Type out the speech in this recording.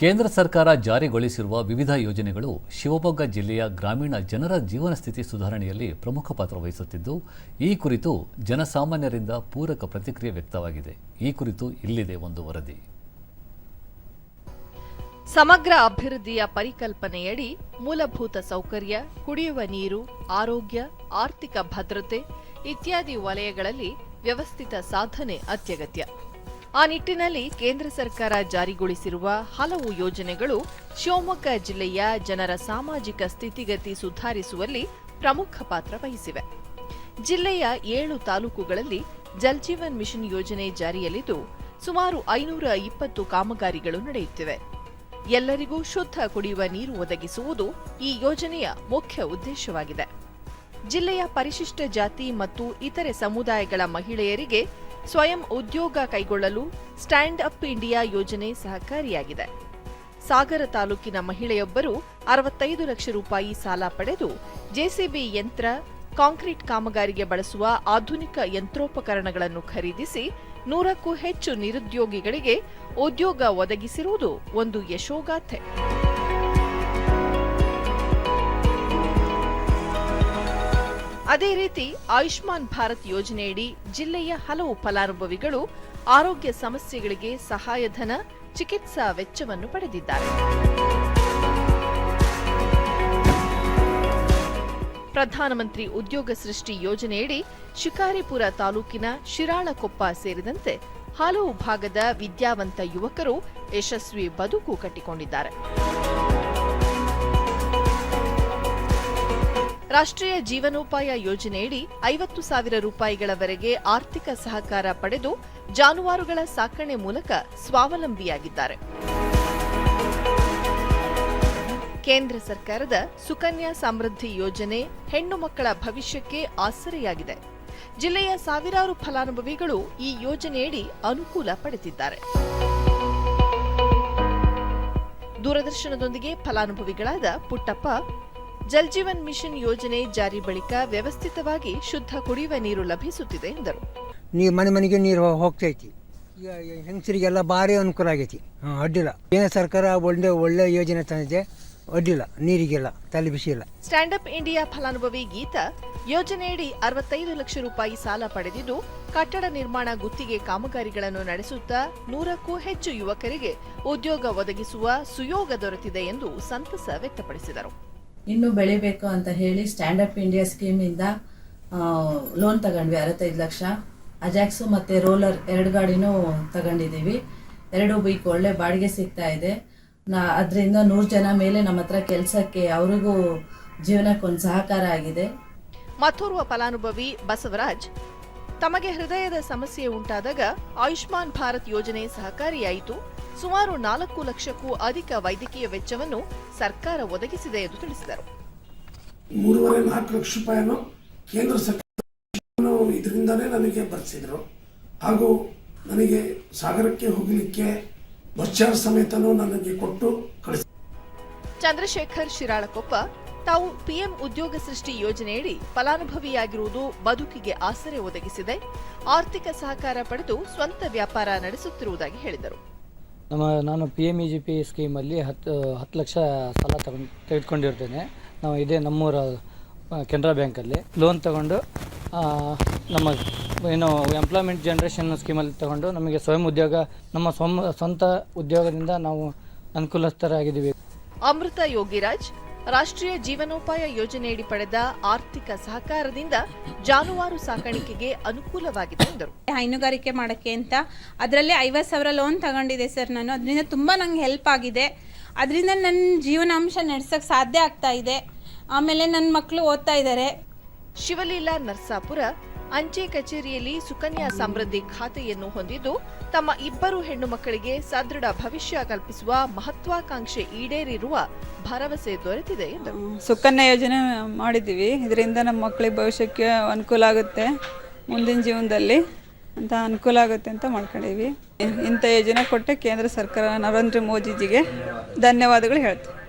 ಕೇಂದ್ರ ಸರ್ಕಾರ ಜಾರಿಗೊಳಿಸಿರುವ ವಿವಿಧ ಯೋಜನೆಗಳು ಶಿವಮೊಗ್ಗ ಜಿಲ್ಲೆಯ ಗ್ರಾಮೀಣ ಜನರ ಜೀವನ ಸ್ಥಿತಿ ಸುಧಾರಣೆಯಲ್ಲಿ ಪ್ರಮುಖ ಪಾತ್ರ ವಹಿಸುತ್ತಿದ್ದು, ಈ ಕುರಿತು ಜನಸಾಮಾನ್ಯರಿಂದ ಪೂರಕ ಪ್ರತಿಕ್ರಿಯೆ ವ್ಯಕ್ತವಾಗಿದೆ. ಈ ಕುರಿತು ಇಲ್ಲಿದೆ ಒಂದು ವರದಿ. ಸಮಗ್ರ ಅಭಿವೃದ್ಧಿಯ ಪರಿಕಲ್ಪನೆಯಡಿ ಮೂಲಭೂತ ಸೌಕರ್ಯ, ಕುಡಿಯುವ ನೀರು, ಆರೋಗ್ಯ, ಆರ್ಥಿಕ ಭದ್ರತೆ ಇತ್ಯಾದಿ ವಲಯಗಳಲ್ಲಿ ವ್ಯವಸ್ಥಿತ ಸಾಧನೆ ಅತ್ಯಗತ್ಯ. ಆ ನಿಟ್ಟಿನಲ್ಲಿ ಕೇಂದ್ರ ಸರ್ಕಾರ ಜಾರಿಗೊಳಿಸಿರುವ ಹಲವು ಯೋಜನೆಗಳು ಶಿವಮೊಗ್ಗ ಜಿಲ್ಲೆಯ ಜನರ ಸಾಮಾಜಿಕ ಸ್ಥಿತಿಗತಿ ಸುಧಾರಿಸುವಲ್ಲಿ ಪ್ರಮುಖ ಪಾತ್ರ ವಹಿಸಿವೆ. ಜಿಲ್ಲೆಯ ಏಳು ತಾಲೂಕುಗಳಲ್ಲಿ ಜಲ್ ಜೀವನ್ ಮಿಷನ್ ಯೋಜನೆ ಜಾರಿಯಲ್ಲಿದ್ದು, ಸುಮಾರು ಐನೂರ ಇಪ್ಪತ್ತು ಕಾಮಗಾರಿಗಳು ನಡೆಯುತ್ತಿವೆ. ಎಲ್ಲರಿಗೂ ಶುದ್ಧ ಕುಡಿಯುವ ನೀರು ಒದಗಿಸುವುದು ಈ ಯೋಜನೆಯ ಮುಖ್ಯ ಉದ್ದೇಶವಾಗಿದೆ. ಜಿಲ್ಲೆಯ ಪರಿಶಿಷ್ಟ ಜಾತಿ ಮತ್ತು ಇತರೆ ಸಮುದಾಯಗಳ ಮಹಿಳೆಯರಿಗೆ ಸ್ವಯಂ ಉದ್ಯೋಗ ಕೈಗೊಳ್ಳಲು ಸ್ಟ್ಯಾಂಡ್ ಅಪ್ ಇಂಡಿಯಾ ಯೋಜನೆ ಸಹಕಾರಿಯಾಗಿದೆ. ಸಾಗರ ತಾಲೂಕಿನ ಮಹಿಳೆಯೊಬ್ಬರು ಅರವತ್ತೈದು ಲಕ್ಷ ರೂಪಾಯಿ ಸಾಲ ಪಡೆದು ಜೆಸಿಬಿ ಯಂತ್ರ, ಕಾಂಕ್ರೀಟ್ ಕಾಮಗಾರಿಗೆ ಬಳಸುವ ಆಧುನಿಕ ಯಂತ್ರೋಪಕರಣಗಳನ್ನು ಖರೀದಿಸಿ ನೂರಕ್ಕೂ ಹೆಚ್ಚು ನಿರುದ್ಯೋಗಿಗಳಿಗೆ ಉದ್ಯೋಗ ಒದಗಿಸಿರುವುದು ಒಂದು ಯಶೋಗಾಥೆ. ಅದೇ ರೀತಿ ಆಯುಷ್ಮಾನ್ ಭಾರತ್ ಯೋಜನೆಯಡಿ ಜಿಲ್ಲೆಯ ಹಲವು ಫಲಾನುಭವಿಗಳು ಆರೋಗ್ಯ ಸಮಸ್ಯೆಗಳಿಗೆ ಸಹಾಯಧನ ಚಿಕಿತ್ಸಾ ವೆಚ್ಚವನ್ನು ಪಡೆದಿದ್ದಾರೆ. ಪ್ರಧಾನಮಂತ್ರಿ ಉದ್ಯೋಗ ಸೃಷ್ಟಿ ಯೋಜನೆಯಡಿ ಶಿಕಾರಿಪುರ ತಾಲೂಕಿನ ಶಿರಾಳಕೊಪ್ಪ ಸೇರಿದಂತೆ ಹಲವು ಭಾಗದ ವಿದ್ಯಾವಂತ ಯುವಕರು ಯಶಸ್ವಿ ಬದುಕು ಕಟ್ಟಿಕೊಂಡಿದ್ದಾರೆ. ರಾಷ್ಟ್ರೀಯ ಜೀವನೋಪಾಯ ಯೋಜನೆಯಡಿ ಐವತ್ತು ಸಾವಿರ ರೂಪಾಯಿಗಳವರೆಗೆ ಆರ್ಥಿಕ ಸಹಕಾರ ಪಡೆದು ಜಾನುವಾರುಗಳ ಸಾಕಣೆ ಮೂಲಕ ಸ್ವಾವಲಂಬಿಯಾಗಿದ್ದಾರೆ. ಕೇಂದ್ರ ಸರ್ಕಾರದ ಸುಕನ್ಯಾ ಸಮೃದ್ಧಿ ಯೋಜನೆ ಹೆಣ್ಣು ಮಕ್ಕಳ ಭವಿಷ್ಯಕ್ಕೆ ಆಸರೆಯಾಗಿದೆ. ಜಿಲ್ಲೆಯ ಸಾವಿರಾರು ಫಲಾನುಭವಿಗಳು ಈ ಯೋಜನೆಯಡಿ ಅನುಕೂಲ ಪಡೆದಿದ್ದಾರೆ. ದೂರದರ್ಶನದೊಂದಿಗೆ ಫಲಾನುಭವಿಗಳಾದ ಪುಟ್ಟಪ್ಪ ಜಲ್ ಜೀವನ್ ಮಿಷನ್ ಯೋಜನೆ ಜಾರಿ ಬಳಿಕ ವ್ಯವಸ್ಥಿತವಾಗಿ ಶುದ್ಧ ಕುಡಿಯುವ ನೀರು ಲಭಿಸುತ್ತಿದೆ ಎಂದರು. ನೀರು ಮನೆ ಮನೆಗೆ ನೀರು ಹೋಗ್ತೈತಿ. ಈಗ ಹೆಂಗಸರಿಗೆಲ್ಲ ಭಾರಿ ಅನುಕೂಲ ಆಗೈತಿ. ಹಾಂ ಅಡ್ಡಿಲ್ಲ. ಕೇಂದ್ರ ಸರ್ಕಾರ ಒಳ್ಳೆ ಒಳ್ಳೆ ಯೋಜನೆ ತಂದಿದೆ. ಅಡ್ಡಿಲ್ಲ. ನೀರಿಗೆಲ್ಲ ತಲೆ ಬಿಸಿ ಇಲ್ಲ ಸ್ಟ್ಯಾಂಡ್ ಅಪ್ ಇಂಡಿಯಾ ಫಲಾನುಭವಿ ಗೀತಾ ಯೋಜನೆಯಡಿ ಅರವತ್ತೈದು ಲಕ್ಷ ರೂಪಾಯಿ ಸಾಲ ಪಡೆದಿದ್ದು ಕಟ್ಟಡ ನಿರ್ಮಾಣ ಗುತ್ತಿಗೆ ಕಾಮಗಾರಿಗಳನ್ನು ನಡೆಸುತ್ತಾ ನೂರಕ್ಕೂ ಹೆಚ್ಚು ಯುವಕರಿಗೆ ಉದ್ಯೋಗ ಒದಗಿಸುವ ಸುಯೋಗ ದೊರೆತಿದೆ ಎಂದು ಸಂತಸ ವ್ಯಕ್ತಪಡಿಸಿದರು. ಇನ್ನೂ ಬೆಳಿಬೇಕು ಅಂತ ಹೇಳಿ ಸ್ಟ್ಯಾಂಡ್ ಅಪ್ ಇಂಡಿಯಾ ಸ್ಕೀಮಿಂದ ಲೋನ್ ತಗೊಂಡ್ವಿ ಅರವತ್ತೈದು ಲಕ್ಷ. ಅಜಾಕ್ಸು ಮತ್ತು ರೋಲರ್ ಎರಡು ಗಾಡಿನೂ ತಗೊಂಡಿದ್ದೀವಿ ಎರಡು ಬೈಕ್ ಒಳ್ಳೆ ಬಾಡಿಗೆ ಸಿಗ್ತಾ ಇದೆ. ನಾ, ಅದರಿಂದ ನೂರು ಜನ ಮೇಲೆ ನಮ್ಮ ಹತ್ರ ಕೆಲಸಕ್ಕೆ ಅವರಿಗೂ ಜೀವನಕ್ಕೆ ಒಂದು ಸಹಕಾರ ಆಗಿದೆ. ಮತ್ತೋರ್ವ ಫಲಾನುಭವಿ ಬಸವರಾಜ್, ತಮಗೆ ಹೃದಯದ ಸಮಸ್ಯೆ ಉಂಟಾದಾಗ ಆಯುಷ್ಮಾನ್ ಭಾರತ್ ಯೋಜನೆ ಸಹಕಾರಿಯಾಯಿತು. ಸುಮಾರು ನಾಲ್ಕು ಲಕ್ಷಕ್ಕೂ ಅಧಿಕ ವೈದ್ಯಕೀಯ ವೆಚ್ಚವನ್ನು ಸರ್ಕಾರ ಒದಗಿಸಿದೆ ಎಂದು ತಿಳಿಸಿದರು. ಮೂರುವರೆ ನಾಲ್ಕು ಲಕ್ಷ ರೂಪಾಯಿಯನ್ನು ಕೇಂದ್ರ ಸರ್ಕಾರ ಇದರಿಂದಲೇ ನನಗೆ ಬರೆಸಿದರು. ಹಾಗೂ ನನಗೆ ಸಾಗರಕ್ಕೆ ಹೋಗಲಿಕ್ಕೆ ಬಸ್ ಚಾರ್ಜ್ ಸಮೇತನೂ ನನಗೆ ಕೊಟ್ಟು ಕಳಿಸಿ. ಚಂದ್ರಶೇಖರ್ ಶಿರಾಳಕೊಪ್ಪ ತಾವು ಪಿಎಂ ಉದ್ಯೋಗ ಸೃಷ್ಟಿ ಯೋಜನೆಯಡಿ ಫಲಾನುಭವಿಯಾಗಿರುವುದು ಬದುಕಿಗೆ ಆಸರೆ ಒದಗಿಸಿದೆ. ಆರ್ಥಿಕ ಸಹಕಾರ ಪಡೆದು ಸ್ವಂತ ವ್ಯಾಪಾರ ನಡೆಸುತ್ತಿರುವುದಾಗಿ ಹೇಳಿದರು. ನಮ್ಮ, ನಾನು P M E G P ಸ್ಕೀಮಲ್ಲಿ ಹತ್ತು ಹತ್ತು ಲಕ್ಷ ಸಾಲ ತಗೊಂಡು, ತೆಗೆದುಕೊಂಡಿರ್ತೇನೆ. ನಾವು ಇದೇ ನಮ್ಮೂರ ಕೆನರಾ ಬ್ಯಾಂಕಲ್ಲಿ ಲೋನ್ ತಗೊಂಡು ನಮ್ಮ ಏನು ಎಂಪ್ಲಾಯ್ಮೆಂಟ್ ಜನ್ರೇಷನ್ ಸ್ಕೀಮಲ್ಲಿ ತಗೊಂಡು ನಮಗೆ ಸ್ವಯಂ ಉದ್ಯೋಗ, ನಮ್ಮ ಸ್ವ ಸ್ವಂತ ಉದ್ಯೋಗದಿಂದ ನಾವು ಅನುಕೂಲಸ್ಥರಾಗಿದ್ದೀವಿ. ಅಮೃತ ಯೋಗಿರಾಜ್ ರಾಷ್ಟ್ರೀಯ ಜೀವನೋಪಾಯ ಯೋಜನೆಯಡಿ ಪಡೆದ ಆರ್ಥಿಕ ಸಹಕಾರದಿಂದ ಜಾನುವಾರು ಸಾಕಾಣಿಕೆಗೆ ಅನುಕೂಲವಾಗಿದೆ ಎಂದರು. ಹೈನುಗಾರಿಕೆ ಮಾಡೋಕ್ಕೆ ಅಂತ. ಅದರಲ್ಲಿ ಐವತ್ತು ಸಾವಿರ ಲೋನ್ ತಗೊಂಡಿದ್ದೆ ಸರ್ ನಾನು. ಅದರಿಂದ ತುಂಬ ನಂಗೆ ಹೆಲ್ಪ್ ಆಗಿದೆ. ಅದರಿಂದ ನನ್ನ ಜೀವನಾಂಶ ನಡೆಸೋಕ್ಕೆ ಸಾಧ್ಯ ಆಗ್ತಾ ಇದೆ. ಆಮೇಲೆ ನನ್ನ ಮಕ್ಕಳು ಓದ್ತಾ ಇದ್ದಾರೆ ಶಿವಲೀಲಾ ನರ್ಸಾಪುರ ಅಂಚೆ ಕಚೇರಿಯಲ್ಲಿ ಸುಕನ್ಯಾ ಸಮೃದ್ಧಿ ಖಾತೆಯನ್ನು ಹೊಂದಿದ್ದು, ತಮ್ಮ ಇಬ್ಬರು ಹೆಣ್ಣು ಮಕ್ಕಳಿಗೆ ಸದೃಢ ಭವಿಷ್ಯ ಕಲ್ಪಿಸುವ ಮಹತ್ವಾಕಾಂಕ್ಷೆ ಈಡೇರಿರುವ ಭರವಸೆ ದೊರೆತಿದೆ ಎಂದು ಸುಕನ್ಯಾ ಯೋಜನೆ ಮಾಡಿದ್ದೀವಿ. ಇದರಿಂದ ನಮ್ಮ ಮಕ್ಕಳಿಗೆ ಭವಿಷ್ಯಕ್ಕೆ ಅನುಕೂಲ ಆಗುತ್ತೆ ಮುಂದಿನ ಜೀವನದಲ್ಲಿ ಅಂತ ಅನುಕೂಲ ಆಗುತ್ತೆ ಅಂತ ಮಾಡ್ಕೊಂಡಿವಿ ಇಂಥ ಯೋಜನೆ ಕೊಟ್ಟೆ ಕೇಂದ್ರ ಸರ್ಕಾರ ನರೇಂದ್ರ ಮೋದಿಜಿಗೆ ಧನ್ಯವಾದಗಳು ಹೇಳ್ತೀವಿ